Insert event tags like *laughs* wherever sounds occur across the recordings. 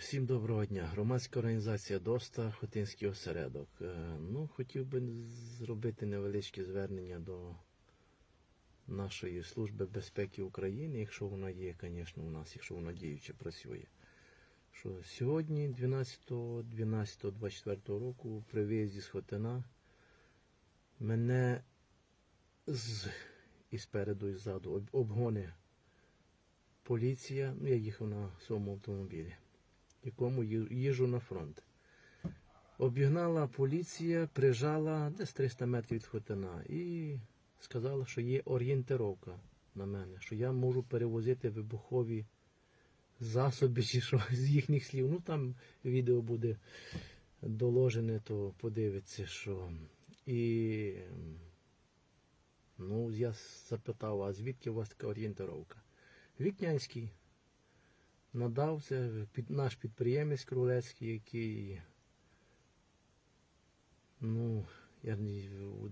Всім доброго дня. Громадська організація ДОСТА, Хотинський осередок. Е, Ну, хотів би зробити невеличке звернення до нашої Служби безпеки України, якщо вона є, звісно, у нас, якщо вона діюче працює. Що сьогодні, 12.12.24 року, при виїзді з Хотина, мене з, і спереду, і ззаду обгони поліція. Ну, я їхав на своєму автомобілі якому їжу на фронт. Обігнала поліція, прижала десь 300 метрів від Хотина і сказала, що є орієнтировка на мене, що я можу перевозити вибухові засоби, чи що з їхніх слів. Ну там відео буде доложене, то подивиться, що. І ну, я запитав, а звідки у вас така орієнтировка? Вікнянський надав це під, наш підприємець Крулецький, який ну, я,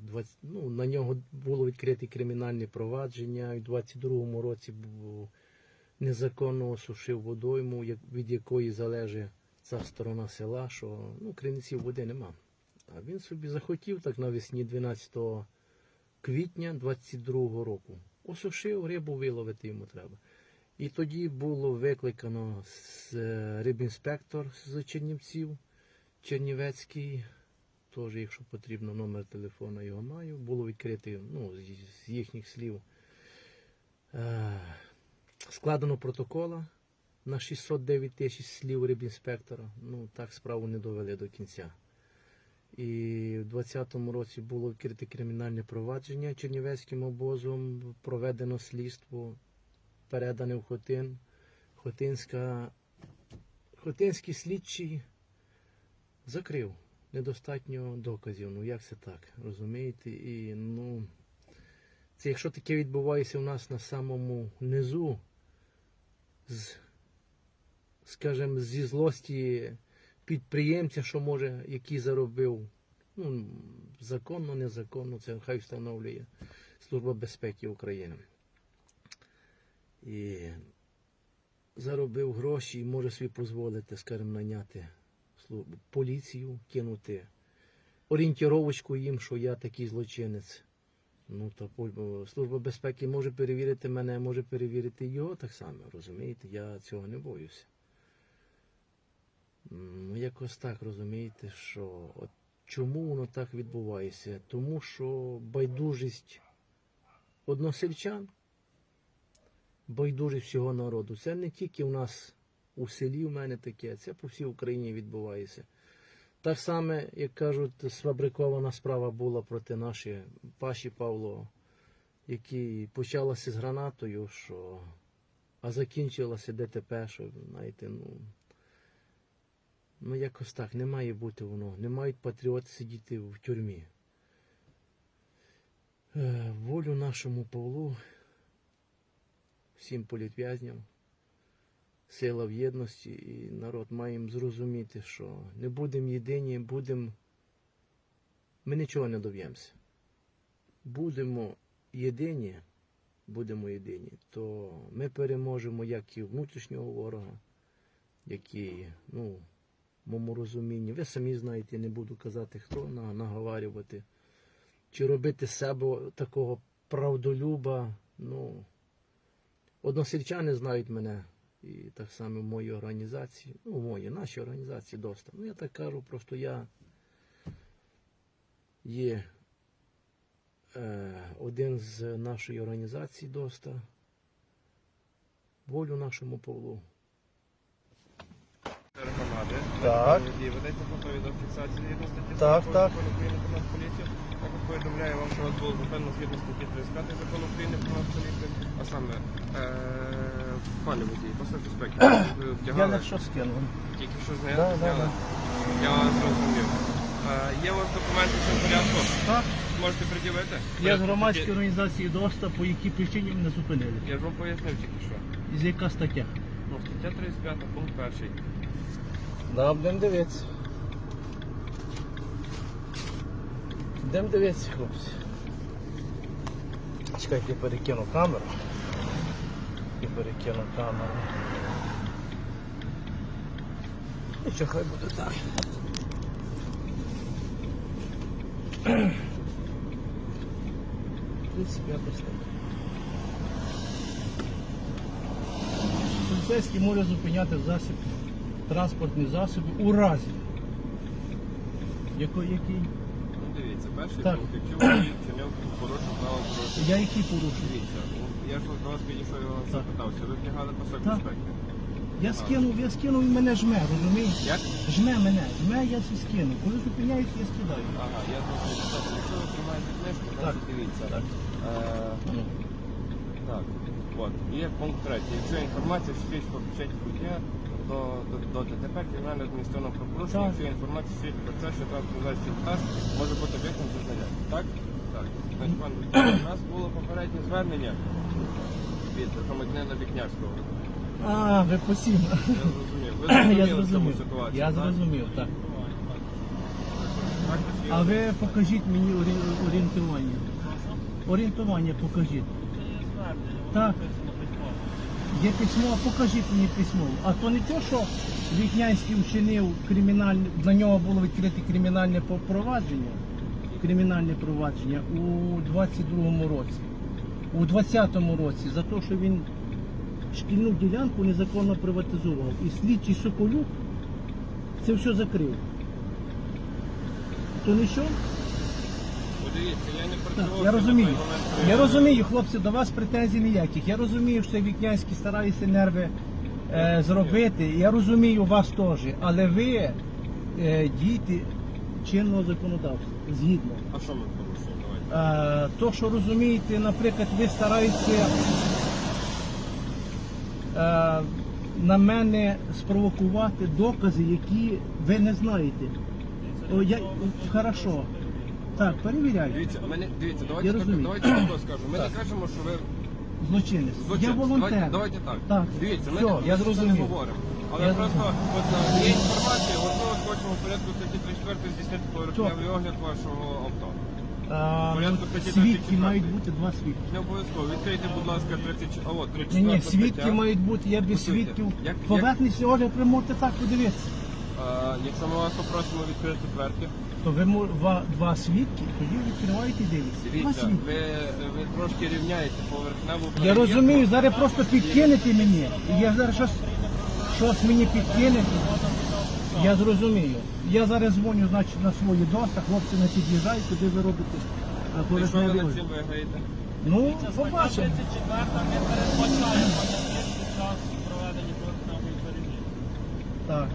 20, ну, на нього було відкрите кримінальне провадження. У 22-му році незаконно осушив водойму, від якої залежить ця сторона села, що ну, криниців води нема. А він собі захотів так навесні 12 квітня 22-го року. Осушив, рибу виловити йому треба. І тоді було викликано е, рибінспектор з Чернівців, Чернівецький, теж, якщо потрібно, номер телефона його маю. Було відкрите, ну, з- їхніх слів. Е, Складено протокола на 609 тисяч слів рибінспектора. Ну, так справу не довели до кінця. І в 2020 році було відкрите кримінальне провадження Чернівецьким обозом, проведено слідство переданий в Хотин. Хотинська, Хотинський слідчий закрив. Недостатньо доказів. Ну як це так? Розумієте? І ну, це якщо таке відбувається у нас на самому низу, з, скажімо, зі злості підприємця, що може, який заробив, ну, законно, незаконно, це хай встановлює Служба безпеки України і заробив гроші і може собі дозволити, скажімо, наняти поліцію, кинути орієнтіровочку їм, що я такий злочинець. Ну, то Служба безпеки може перевірити мене, може перевірити його так само, розумієте? Я цього не боюся. Ну, якось так розумієте, що от чому воно так відбувається? Тому що байдужість односельчан байдужість всього народу. Це не тільки у нас у селі в мене таке, це по всій Україні відбувається. Так само, як кажуть, сфабрикована справа була проти нашої Паші Павло, який почалася з гранатою, що, а закінчилася ДТП, що, знаєте, ну, ну якось так, не має бути воно. Не мають патріоти сидіти в тюрмі. Е, волю нашому Павлу всім політв'язням. Сила в єдності і народ маємо зрозуміти, що не будемо єдині, будемо. Ми нічого не доб'ємося. Будемо єдині, будемо єдині, то ми переможемо як і внутрішнього ворога, як і, ну, в моєму розумінні. Ви самі знаєте, не буду казати, хто на- наговарювати. Чи робити себе такого правдолюба, ну. Односельчани знають мене і так само в моїй організації, ну, в моїй, нашій організації доста. Ну, я так кажу, просто я є е, один з нашої організації доста. Волю нашому Павлу. Так. Водії ведеться фото фіксації згідно статті Так, так. закону України про нас поліцію. Також повідомляю вам, що вас було зупинено згідно статті 35 закону України про нас поліцію. А саме, е, пане водій, ви Я вдягали, не що скинув. тільки що Да, зняли, да. Я вас зрозумів. Е, є у вас документи все в порядку? Так, Можете пред'явити? я з громадської організації ДОСТА, по якій причині мене зупинили. Я ж вам пояснив тільки що. Із яка стаття? Ну, стаття 35, пункт 1. Да, будемо дивитися. Будемо дивитися, хлопці. Чекайте, я перекину камеру. Я перекину камеру. Нічого, хай буде так. Тридцять п'ята стаття. Поліцейський може зупиняти засіб, транспортні засоби у разі. Який? який? Ну, дивіться, перший Так. пункт, якщо водій вчиняв порушив право дорожнього Я який порушую? Дивіться, ну, я ж до вас підійшов і вас Так. запитався, ви вдягали пасок Так. безпеки? Я скинув, я скинув і мене жме, розумієш? Як? Жме мене, жме, я всі скину. Коли зупиняють, я скидаю. Ага, я зрозумів. Тобто, якщо ви тримаєте книжку, Так. значить дивіться. Так. Е, Ну. Так, от. Є пункт третій. Якщо інформація що свідчить про причетність водія до, до, до ДТП кримінального адміністративного правопорушення, Так. якщо інформація свідчить про це, що транспортний вантаж може бути об'єктом зазнання. Так? Так. Значить, пан, у нас було попереднє звернення від громадянина Вікнярського. А, ви посім. Я зрозумів. Ви *clears throat* Я зрозуміли в цьому зрозумів. ситуацію, Я так? зрозумів, так. Також є- А ви покажіть мені орі- орієнтування. Орієнтування покажіть. Так. Є письмо, покажіть мені письмо. А то не те, що Вікнянський вчинив кримінальне, на нього було відкрите кримінальне провадження, кримінальне провадження у 22-му році, у 20-му році, за те, що він шкільну ділянку незаконно приватизував. І слідчий Соколюк це все закрив. То не що? Я не працював. я розумію. Я розумію, хлопці, до вас претензій ніяких. Я розумію, що Вікнянський старається нерви е, зробити. Я розумію вас теж. Але ви е, діти чинного законодавства, згідно. А що ми порушуємо? Давайте. Е, то, що розумієте, наприклад, ви стараєтеся е, на мене спровокувати докази, які ви не знаєте. О, я, хорошо. Так, перевіряйте. Дивіться, ми не, дивіться, давайте Я так, розумію. давайте так скажу. Ми не кажемо, що ви Злочинець. злочинці. Я волонтер. Давайте, давайте так. Так. Дивіться, ми Все, не, я ми зрозумів. не говоримо. Але Я просто от, е, є інформація, от ми от хочемо в порядку статті 34 здійснити поверхневий огляд вашого авто. А, Порядку статті свідки 34. мають бути два свідки. Не обов'язково. Відкрийте, будь ласка, 30, а от 34 Ні, ні, свідки стаття. мають бути, я без Послухайте, свідків. як- Поверхність огляд ви можете так подивитися. Е, Якщо ми вас попросимо відкрити дверки, То ви два, два свідки, тоді відкриваєте і. Два дивіться, свідки. ви, ви трошки рівняєте поверхневу Я перевірку. розумію, зараз просто підкинете мені. І я зараз щось, щось мені підкинете. Я зрозумію. Я зараз дзвоню значить, на свої доста, хлопці не під'їжджають, куди ви робите е, І що ви над огляд. цим виграєте? Ну, побачимо. не передбачає час проведення поверхневої перевірки. Так.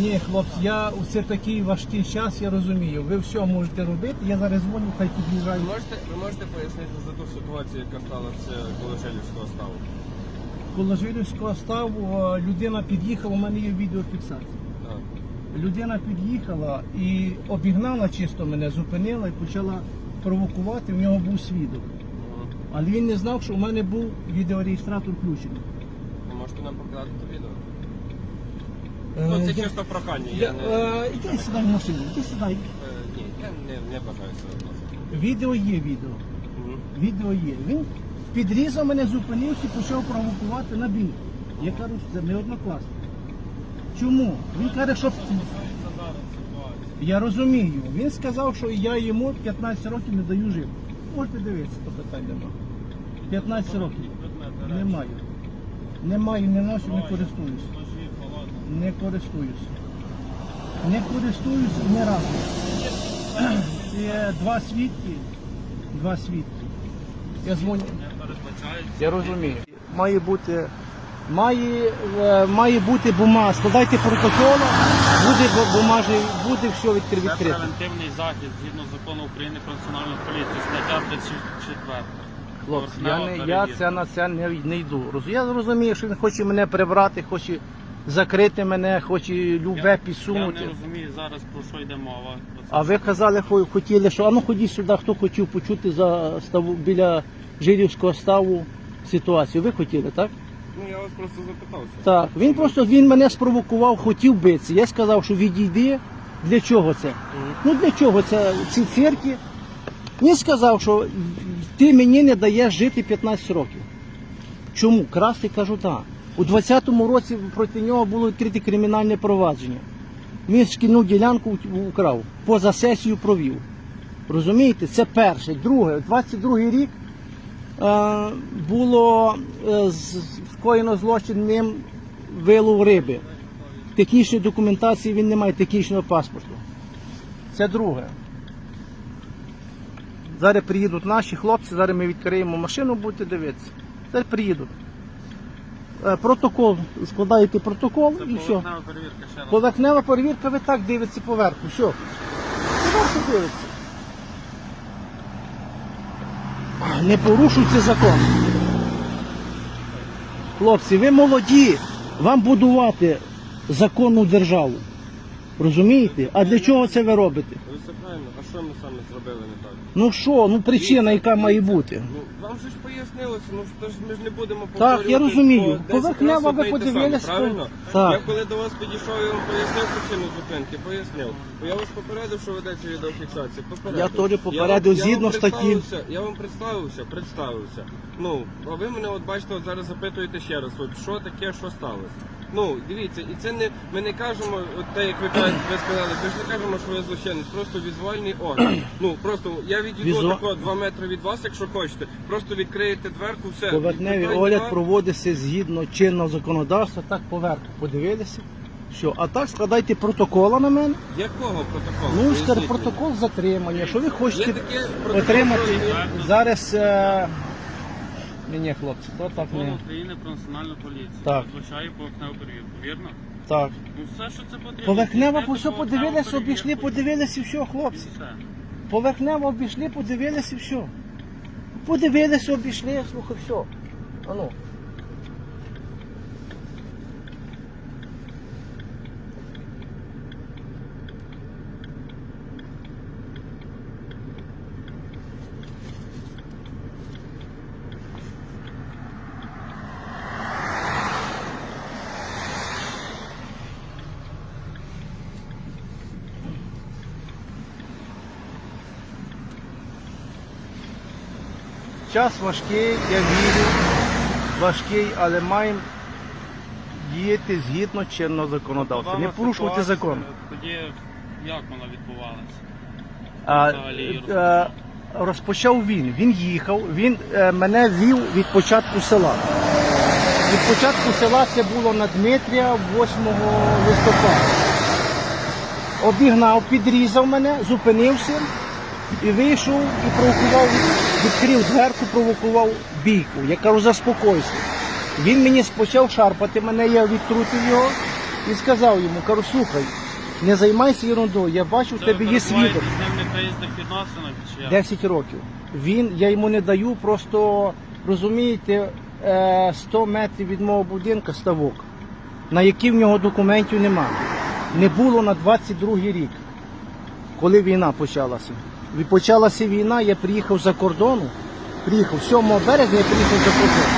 Ні, хлопці, я це такий важкий час, я розумію. Ви все можете робити. Я зараз дзвоню, хай Ви можете, ви можете пояснити за ту ситуацію, яка сталася коло Желівського ставу? Коло Жилівського ставу е, людина під'їхала, у мене є відеофіксація. Так. Людина під'їхала і обігнала чисто мене, зупинила і почала провокувати. В нього був свідок. Мгм. Але він не знав, що в мене був відеореєстратор включений. Ви можете нам показати це відео? Е, Ну, це я- чисто прохання. я- не... е, Іди сюди в машину, іди сюди. Е, Ні, я не, не бажаю цього. Відео є відео. Відео є. Він підрізав мене, зупинився і почав провокувати на бій. Я кажу, що це не однокласно. Чому? Він каже, що я розумію. Він сказав, що я йому 15 років не даю жити. Можете дивитися, то питань нема. 15 років. Не маю. Не маю, не ношу, не холодно. Не користуюсь. Не користуюсь ні разу. Це два свідки. Два свідки. Я дзвоню. Я розумію. Має бути, має, е, має бути бумага. Складайте протокол, буде бу- бумажний, буде все відкри- Це превентивний захід згідно закону України про національну поліцію, стаття 34. Хлопці, я, не, я це на це не, не йду. Роз- Я розумію, що він хоче мене прибрати, хоче закрити мене, хоче любе Я підсунути. не розумію зараз про що йде мова. А ви казали, хо- хотіли, що а ну ходіть сюди, хто хотів почути за ставу біля Жилівського ставу ситуацію. Ви хотіли, так? Ну, я вас просто запитався. Так, він просто він мене спровокував, хотів битися. Я сказав, що відійди. Для чого це? Ну для чого це ці цирки? Він сказав, що ти мені не даєш жити 15 років. Чому? Красти кажу так. У 20-му році проти нього було відкрите кримінальне провадження. Він шкільну ділянку украв, поза сесію провів. Розумієте, це перше. Друге, 22-й рік е, було е, скоєно злочин ним вилов риби. Технічної документації він не має технічного паспорту. Це друге. Зараз приїдуть наші хлопці, зараз ми відкриємо машину, будете дивитися. Зараз приїдуть. Е, Протокол, складаєте протокол Це і все. поверхнева перевірка ще раз. Поверхнева перевірка, ви так дивитеся поверху. Все. Поверху дивиться. Не порушуйте закон. Хлопці, ви молоді. Вам будувати законну державу. Розумієте? А для чого це ви робите? Ви все правильно, а що ми саме зробили не так? Ну що, ну причина, яка має бути. Ну, вам же ж пояснилося, ну що ж ми ж не будемо Так, я розумію. по 10 Поверхнево разів ви одне й те саме, подивилися, Правильно? так. Я коли до вас підійшов, я вам пояснив причину зупинки, пояснив. Бо я вас попередив, що ведеться відеофіксація. Попередив. Я теж попередив вам- згідно вам статті. представився, Я вам представився, представився. Ну, а ви мене от бачите, от зараз запитуєте ще раз, от що таке, що сталося. Ну, дивіться, і це не ми не кажемо, от те, як ви кажете, ви сказали, ми ж не кажемо, що ви злочинець, просто візуальний огляд. Ну просто я відійду Візу- тако два метри від вас, якщо хочете. Просто відкриєте дверку, все. Поверхневий огляд нема. проводиться згідно чинного законодавства, так поверху подивилися. Що, а так складайте протокола на мене. Якого протоколу? Ну, Поясніть скажу, мені. протокол затримання. Що ви Є хочете таке протокол отримати? про- Зараз. Е... Ні, ні, хлопці, то так Закон не. України про національну поліцію. Так. Передбачає поверхневу перевірку, вірно? Так. Ну все, що це потрібно. Поверхнево все подивилися, обійшли, подивилися і все, хлопці. Поверхнево обійшли, подивилися і все. Подивилися, обійшли, слухай, все. А Час важкий, я вірю, важкий, але маємо діяти згідно чинного законодавства. Не порушувати ситуація, закон. Тоді як вона відбувалася? А, взагалі е, розпочав він. Він їхав, він е, мене вів від початку села. Від початку села це було на Дмитрія 8 листопада. Обігнав, підрізав мене, зупинився і вийшов і провокував, відкрив дверку, провокував бійку. Я кажу, заспокойся. Він мені почав шарпати мене, я відтрутив його і сказав йому, кажу, слухай, не займайся ерундою, я бачу, в тебе є свідок. з ним чи як? 10 років. Він, я йому не даю, просто розумієте, е, 100 метрів від мого будинку ставок, на який в нього документів немає. Не було на 22 рік, коли війна почалася. І почалася війна, я приїхав за кордону, приїхав 7 березня, я приїхав за кордон,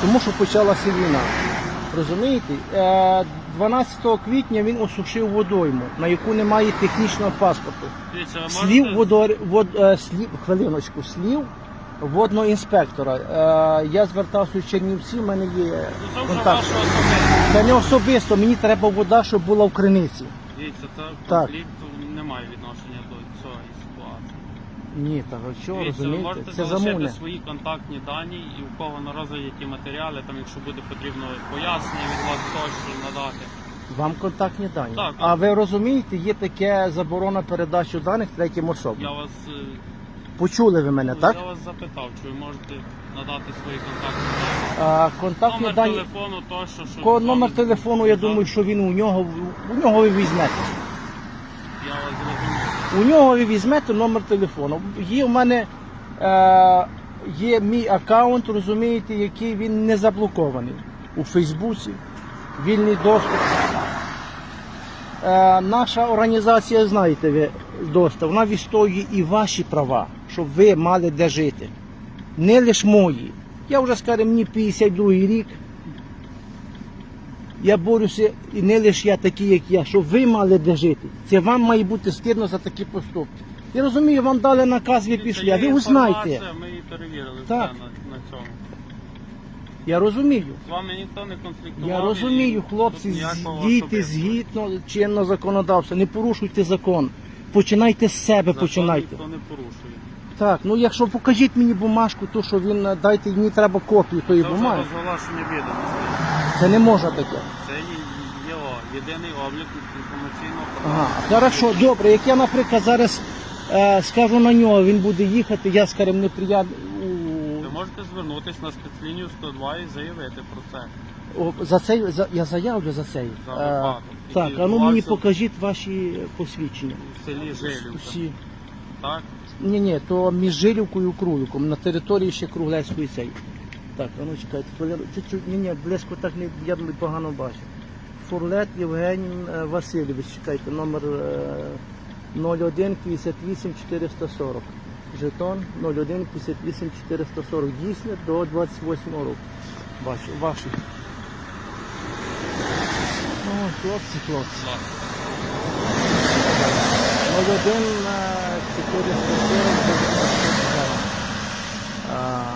тому що почалася війна. Розумієте? Е, 12 квітня він осушив водойму, на яку немає технічного паспорту. Дивіться, ви Слів можете- вод... е, слів... хвилиночку, слів водного інспектора. Е, я звертався в Чернівці, в мене є Ну, Це вже контакт. ваше особисте. Та не особисто, мені треба вода, щоб була в криниці. Дивіться, це Так. конфлікт не має відношення. Ні, та ви що, Дивіться, ви розумієте? можете Це залишити свої контактні дані і у кого на розгляді ті матеріали, там якщо буде потрібно пояснення від вас тощо надати. Вам контактні дані. Так. А ви розумієте, є таке заборона передачі даних третім особам. Я вас, е, Почули ви мене, так? я вас запитав, чи ви можете надати свої контактні дані. А, контактні Номер дані. телефону, тощо, що Ко- Номер телефону, я думаю, що він у нього у нього ви візьмете. Я вас зрозумів. У нього ви візьмете номер телефону. Є в мене е, є мій аккаунт, розумієте, який він не заблокований у Фейсбуці, вільний доступ. Е, наша організація, знаєте ви, ДОСТа, вона відстоює і ваші права, щоб ви мали де жити. Не лише мої. Я вже скажу, мені 52 рік. Я борюся і не лише я такий, як я, щоб ви мали де жити. Це вам має бути стидно за такі поступки. Я розумію, вам дали наказ, ви пішли, а ви узнаєте. Ми її перевірили Так. все на, на цьому. Я розумію. З вами ніхто не конфліктував. Я і розумію, тут хлопці, ніякого дійте особистого. згідно чинного законодавства, не порушуйте закон. Починайте з себе, Закон починайте. Ніхто не порушує. Так, ну якщо покажіть мені бумажку, то що він дайте мені треба копію тої Це вже бумаги. розголошення відомості. Це не можна таке. Це є його єдиний облік інформаційного Ага, хорошо, добре. Як я, наприклад, зараз е, скажу на нього, він буде їхати, я скажу, неприємно. Ви можете звернутися на спецлінію 102 і заявити про це. За цей за я заявлю за цей. За Е, випадок, так, а ну мені відбувався покажіть ваші посвідчення. У селі Жилівка. Всі. Так? Ні, ні, то між Жилівкою і Круликом, на території ще Круглецької цей. Так, а ну чекайте, Валер- чуть-чуть, ні, ні, близько так не я погано бачу. Фурлет Євгеній е, Васильович, чекайте, номер е, 01 58 440. Жетон 01 58 440. Дійсне до 28 року. Бачу, ваші. О, хлопці, хлопці. Будь 01 на 440. А,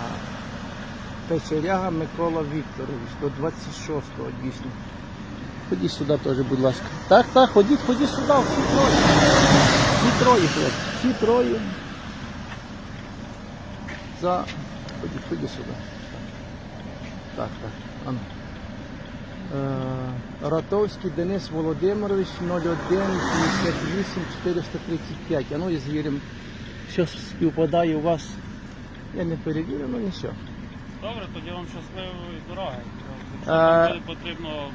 Печеряга Микола Вікторович до 26-го дійсно. Ходіть сюди теж, будь ласка. Так, так, ходіть, ходіть сюди, всі троє. Всі троє, хлопці, всі троє. За. Ходіть, ходіть сюди. Так, так. Ану. Е, Ратовський Денис Володимирович 01 58 435. А ну і звіримо, що співпадає у вас. Я не перевірю, ну нічого. Добре, тоді вам щасливої дороги. А- Якщо вам буде потрібно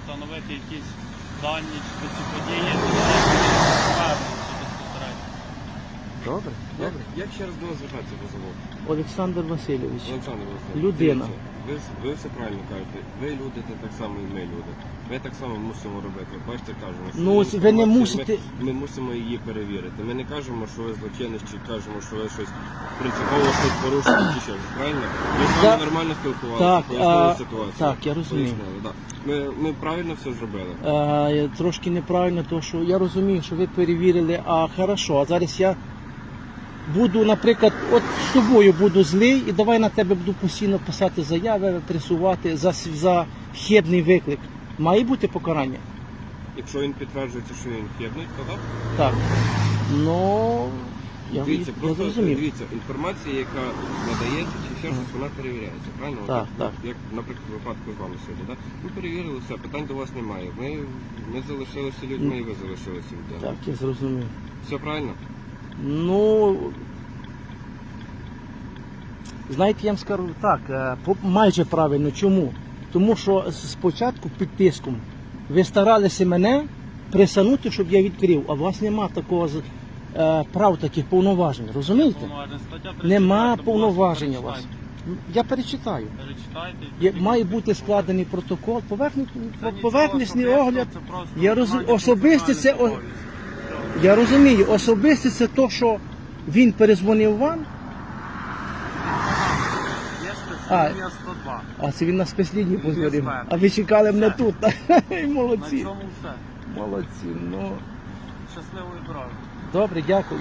встановити якісь дані чи ці події, то звернуться безпосередньо. Добре, Як, добре. як ще раз до нас звертатися заводу? Олександр Васильович. Олександр Васильович, Людина. дивіться, Ви, ви все правильно кажете. Ви люди, це так само і ми люди. Ми так само мусимо робити. Бачите, кажемо, що Ну, є ось ви не інформація, мусите- Ми, ми мусимо її перевірити. Ми не кажемо, що ви злочинець, чи кажемо, що ви щось принципово щось порушили, чи щось. Правильно? Ми з вами Так. нормально спілкувалися, Так, пояснили а, ситуацію. так, я розумію. Пояснили, да. Ми, ми правильно все зробили. Е, трошки неправильно, то що я розумію, що ви перевірили, а хорошо, а зараз я буду, наприклад, от з тобою буду злий і давай на тебе буду постійно писати заяви, пресувати за, за хибний виклик. Має бути покарання? Якщо він підтверджується, що він хибний, то так. Так. Ну, я, Дивіться, я просто зрозумів. дивіться, інформація, яка надається, чи ще щось, вона перевіряється, правильно? Так, От так. Як, наприклад, в випадку з вами сьогодні, так? Ми перевірили все, питань до вас немає. Ми, ми залишилися людьми і ви залишилися людьми. Так, я зрозумів. Все правильно? Ну, знаєте, я вам скажу так, е, майже правильно. Чому? Тому що спочатку під тиском ви старалися мене присанути, щоб я відкрив, а у вас нема такого е, прав таких повноважень. Розумієте? Повноважень. Стаття 34, Нема повноваження у вас. Я перечитаю. Є, має бути складений протокол, поверхні, поверхнісний огляд. це просто Я роз- виконання особисте це. Я розумію, особисте це то, що він перезвонив вам, Є спецлінія 102. А це він на спецлінії позвонив. А ви чекали мене тут. *laughs* тут. На Молодці. цьому все. Молодці. Ну Щасливої дороги. добре, дякую.